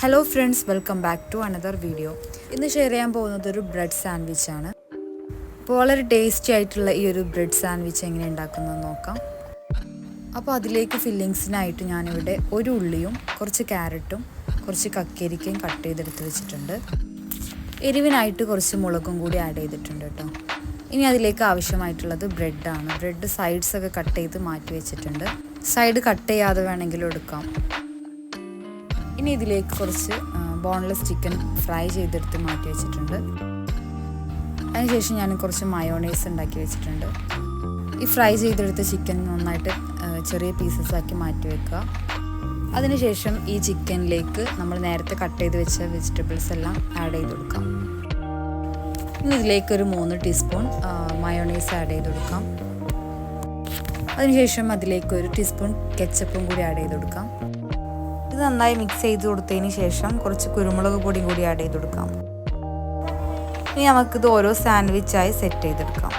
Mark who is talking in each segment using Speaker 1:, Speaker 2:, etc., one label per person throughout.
Speaker 1: Hello friends welcome back to another video ഇന്ന് share ചെയ്യാൻ പോകുന്നത് ഒരു ബ്രെഡ് സാൻഡ്വിച്ച് ആണ്. അപ്പോൾ വളരെ ടേസ്റ്റി ആയിട്ടുള്ള ഈ ഒരു ബ്രെഡ് സാൻഡ്വിച്ച് എങ്ങനെ ഉണ്ടാക്കുന്നത് നോക്കാം. അപ്പോൾ അതിലേക്ക് ഫില്ലിങ്സിനായിട്ട് ഞാനിവിടെ ഒരു ഉള്ളിയും കുറച്ച് ക്യാരറ്റും കുറച്ച് കക്കരിക്കയും കട്ട് ചെയ്തെടുത്ത് വെച്ചിട്ടുണ്ട്. എരിവിനായിട്ട് കുറച്ച് മുളകും കൂടി ആഡ് ചെയ്തിട്ടുണ്ട് കേട്ടോ. ഇനി അതിലേക്ക് ആവശ്യമായിട്ടുള്ളത് ബ്രെഡാണ് ബ്രെഡ് സൈഡ്സൊക്കെ കട്ട് ചെയ്ത് മാറ്റി വെച്ചിട്ടുണ്ട്. സൈഡ് കട്ട് ചെയ്യാതെ വേണമെങ്കിലും എടുക്കാം. ഇനി ഇതിലേക്ക് കുറച്ച് ബോൺലെസ് ചിക്കൻ ഫ്രൈ ചെയ്തെടുത്ത് മാറ്റി വെച്ചിട്ടുണ്ട്. അതിനുശേഷം ഞാൻ കുറച്ച് മയോണൈസ് ഉണ്ടാക്കി വെച്ചിട്ടുണ്ട്. ഈ ഫ്രൈ ചെയ്തെടുത്ത ചിക്കൻ നന്നായിട്ട് ചെറിയ പീസസ് ആക്കി മാറ്റി വെക്കുക. അതിനുശേഷം ഈ ചിക്കനിലേക്ക് നമ്മൾ നേരത്തെ കട്ട് ചെയ്ത് വെച്ച വെജിറ്റബിൾസ് എല്ലാം ആഡ് ചെയ്ത് കൊടുക്കാം. ഇനി ഇതിലേക്ക് ഒരു മൂന്ന് ടീസ്പൂൺ മയോണൈസ് ആഡ് ചെയ്ത് കൊടുക്കാം. അതിനുശേഷം അതിലേക്ക് ഒരു ടീസ്പൂൺ കെച്ചപ്പും കൂടി ആഡ് ചെയ്ത് കൊടുക്കാം. ഇത് നന്നായി മിക്സ് ചെയ്ത് കൊടുത്തതിന് ശേഷം കുറച്ച് കുരുമുളക് പൊടിയും കൂടി ആഡ് ചെയ്ത് കൊടുക്കാം. ഇനി നമുക്കിത് ഓരോ സാൻഡ്വിച്ചായി സെറ്റ് ചെയ്തെടുക്കാം.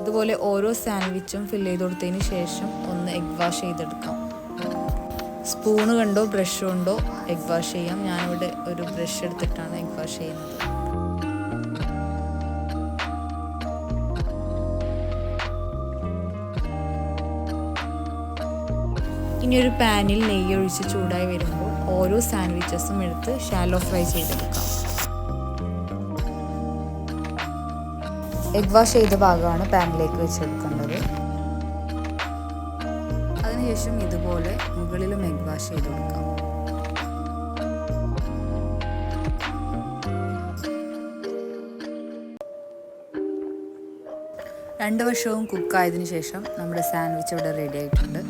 Speaker 1: ഇതുപോലെ ഓരോ സാൻഡ്വിച്ചും ഫില്ല് ചെയ്ത് കൊടുത്തതിന് ശേഷം ഒന്ന് എഗ് വാഷ് ചെയ്തെടുക്കാം. സ്പൂണ് കണ്ടോ ബ്രഷ് കൊണ്ടോ എഗ് വാഷ് ചെയ്യാം. ഞാനിവിടെ ഒരു ബ്രഷ് എടുത്തിട്ടാണ് എഗ് വാഷ് ചെയ്യുന്നത്. ഇനി ഒരു പാനിൽ നെയ്യ് ഒഴിച്ച് ചൂടായി വരുമ്പോൾ ഓരോ സാൻഡ്വിച്ചസും എടുത്ത് ഷാലോ ഫ്രൈ ചെയ്തെടുക്കാം. എഗ് വാഷ് ചെയ്ത ഭാഗമാണ് പാനിലേക്ക് വെച്ചെടുക്കേണ്ടത്. അതിനുശേഷം ഇതുപോലെ മുകളിലും എഗ് വാഷ് ചെയ്ത് കൊടുക്കാം. രണ്ട് വർഷവും കുക്കായതിനു ശേഷം നമ്മുടെ സാൻഡ്വിച്ച് ഇവിടെ റെഡി ആയിട്ടുണ്ട്.